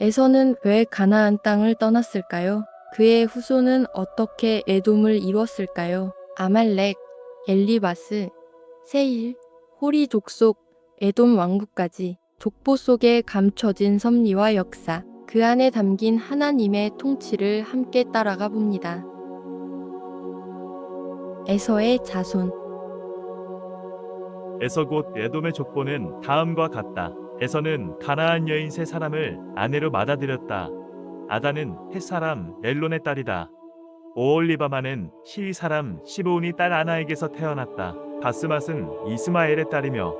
에서는 왜 가나안 땅을 떠났을까요? 그의 후손은 어떻게 에돔을 이뤘을까요? 아말렉, 엘리바스, 세일, 호리 족속, 에돔 왕국까지 족보 속에 감춰진 섭리와 역사, 그 안에 담긴 하나님의 통치를 함께 따라가 봅니다. 에서의 자손 에서 곧 에돔의 족보는 다음과 같다. 에서는 가나안 여인 세 사람을 아내로 받아들였다. 아다는 헷 사람 엘론의 딸이다. 오올리바마는 시위 사람 시브온이 딸 아나에게서 태어났다. 바스맛은 이스마엘의 딸이며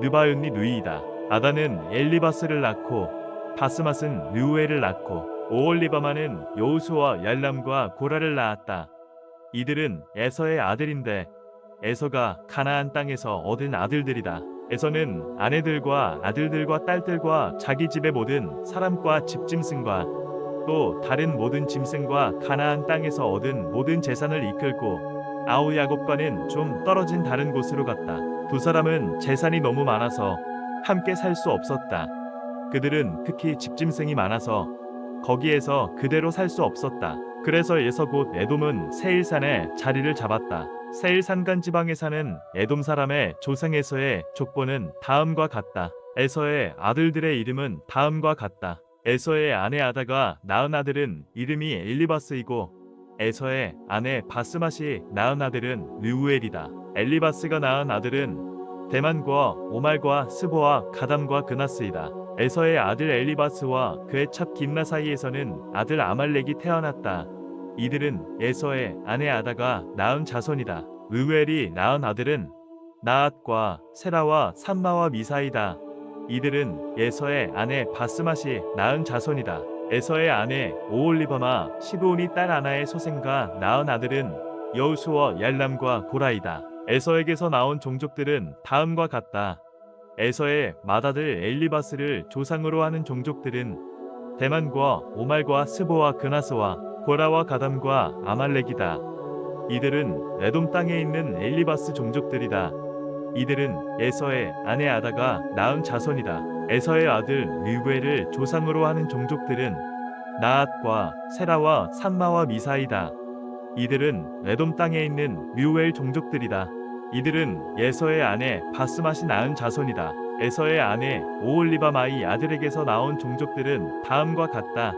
느바윤니 누이이다. 아다는 엘리바스를 낳고 바스맛은 느우엘을 낳고 오올리바마는 여우수와 얄람과 고라를 낳았다. 이들은 에서의 아들인데 에서가 가나안 땅에서 얻은 아들들이다. 에서는 아내들과 아들들과 딸들과 자기 집의 모든 사람과 집짐승과 또 다른 모든 짐승과 가나안 땅에서 얻은 모든 재산을 이끌고 아우 야곱과는 좀 떨어진 다른 곳으로 갔다. 두 사람은 재산이 너무 많아서 함께 살 수 없었다. 그들은 특히 집짐승이 많아서 거기에서 그대로 살 수 없었다. 그래서 에서 곧 에돔은 세일산에 자리를 잡았다. 세일 산간 지방에 사는 에돔 사람의 조상 에서의 족보는 다음과 같다. 에서의 아들들의 이름은 다음과 같다. 에서의 아내 아다가 낳은 아들은 이름이 엘리바스이고 에서의 아내 바스맛이 낳은 아들은 르우엘이다. 엘리바스가 낳은 아들은 대만과 오말과 스보와 가담과 그나스이다. 에서의 아들 엘리바스와 그의 첩 김나 사이에서는 아들 아말렉이 태어났다. 이들은 에서의 아내 아다가 낳은 자손이다. 르웰이 낳은 아들은 나앗과 세라와 삼마와 미사이다. 이들은 에서의 아내 바스맛이 낳은 자손이다. 에서의 아내 오올리바마 시브온이 딸 아나의 소생과 낳은 아들은 여우수와 얄람과 고라이다. 에서에게서 나온 종족들은 다음과 같다. 에서의 맏아들 엘리바스를 조상으로 하는 종족들은 대만과 오말과 스보와 그나스와 고라와 가담과 아말렉이다. 이들은 에돔 땅에 있는 엘리바스 종족들이다. 이들은 에서의 아내 아다가 낳은 자손이다. 에서의 아들 류베를 조상으로 하는 종족들은 나앗과 세라와 산마와 미사이다. 이들은 에돔 땅에 있는 류엘 종족들이다. 이들은 에서의 아내 바스맛이 낳은 자손이다. 에서의 아내 오올리바마이 아들에게서 나온 종족들은 다음과 같다.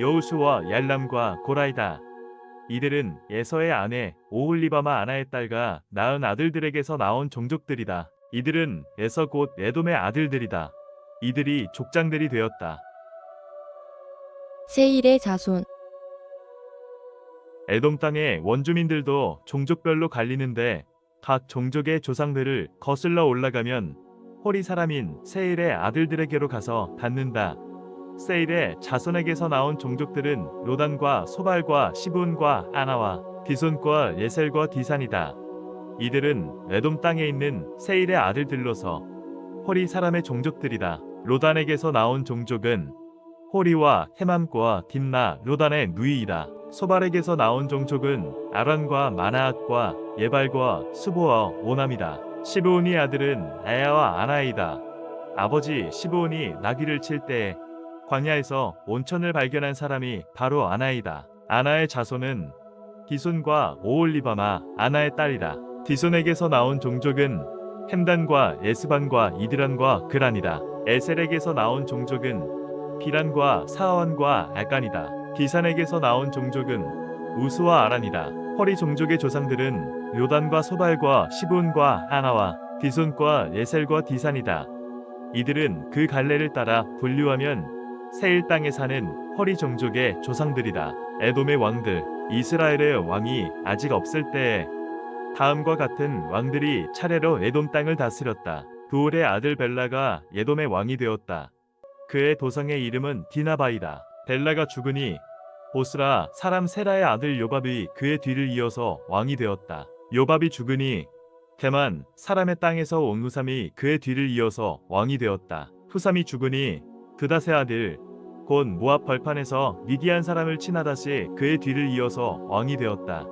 여우수와 얄람과 고라이다. 이들은 에서의 아내 오홀리바마 아나의 딸과 낳은 아들들에게서 나온 종족들이다. 이들은 에서 곧 에돔의 아들들이다. 이들이 족장들이 되었다. 세일의 자손 에돔 땅의 원주민들도 종족별로 갈리는데 각 종족의 조상들을 거슬러 올라가면 호리 사람인 세일의 아들들에게로 가서 닿는다. 세일의 자손에게서 나온 종족들은 로단과 소발과 시브온과 아나와 디손과 예셀과 디산이다. 이들은 에돔 땅에 있는 세일의 아들들로서 호리 사람의 종족들이다. 로단에게서 나온 종족은 호리와 헤맘과 딥나 로단의 누이이다. 소발에게서 나온 종족은 아란과 마나앗과 예발과 수보와 오남이다. 시브온의 아들은 아야와 아나이다. 아버지 시브온이 나귀를 칠 때 광야에서 온천을 발견한 사람이 바로 아나이다. 아나의 자손은 디손과 오올리바마 아나의 딸이다. 디손에게서 나온 종족은 햄단과 에스반과 이드란과 그란이다. 에셀에게서 나온 종족은 비란과 사원과 알간이다. 디산에게서 나온 종족은 우스와 아란이다. 허리 종족의 조상들은 요단과 소발과 시본과 하나와 디손과 예셀과 디산이다. 이들은 그 갈래를 따라 분류하면 세일 땅에 사는 허리 종족의 조상들이다. 에돔의 왕들, 이스라엘의 왕이 아직 없을 때에 다음과 같은 왕들이 차례로 에돔 땅을 다스렸다. 두올의 아들 벨라가 에돔의 왕이 되었다. 그의 도성의 이름은 디나바이다. 벨라가 죽으니 보스라 사람 세라의 아들 요밥이 그의 뒤를 이어서 왕이 되었다. 요밥이 죽으니 대만 사람의 땅에서 온 후삼이 그의 뒤를 이어서 왕이 되었다. 후삼이 죽으니 드닷의 아들 곧 모압 벌판에서 미디안 사람을 친 하닷이 그의 뒤를 이어서 왕이 되었다.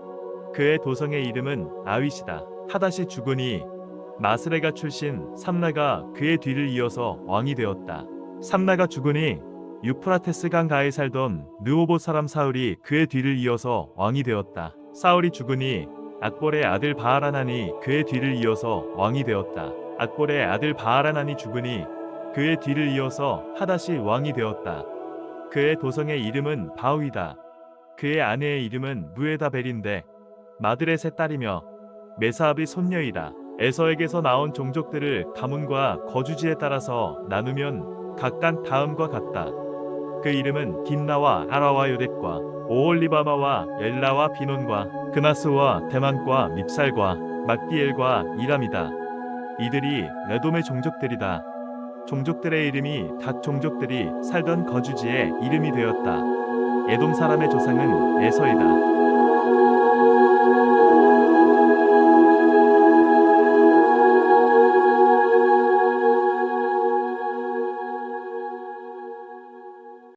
그의 도성의 이름은 아윗이다. 하닷이 죽으니 마스레가 출신 삼나가 그의 뒤를 이어서 왕이 되었다. 삼나가 죽으니 유프라테스 강 가에 살던 느오보 사람 사울이 그의 뒤를 이어서 왕이 되었다. 사울이 죽으니 악볼의 아들 바하라난이 그의 뒤를 이어서 왕이 되었다. 악볼의 아들 바하라난이 죽으니 그의 뒤를 이어서 하닷이 왕이 되었다. 그의 도성의 이름은 바우이다. 그의 아내의 이름은 무에다벨인데 마드렛의 딸이며 메사압의 손녀이다. 에서에게서 나온 종족들을 가문과 거주지에 따라서 나누면 각각 다음과 같다. 그 이름은 딘나와 아라와 요댓과 오올리바마와 엘라와 비논과 그나스와 대만과 밉살과 막디엘과 이람이다. 이들이 에돔의 종족들이다. 종족들의 이름이 각 종족들이 살던 거주지의 이름이 되었다. 에돔 사람의 조상은 에서이다.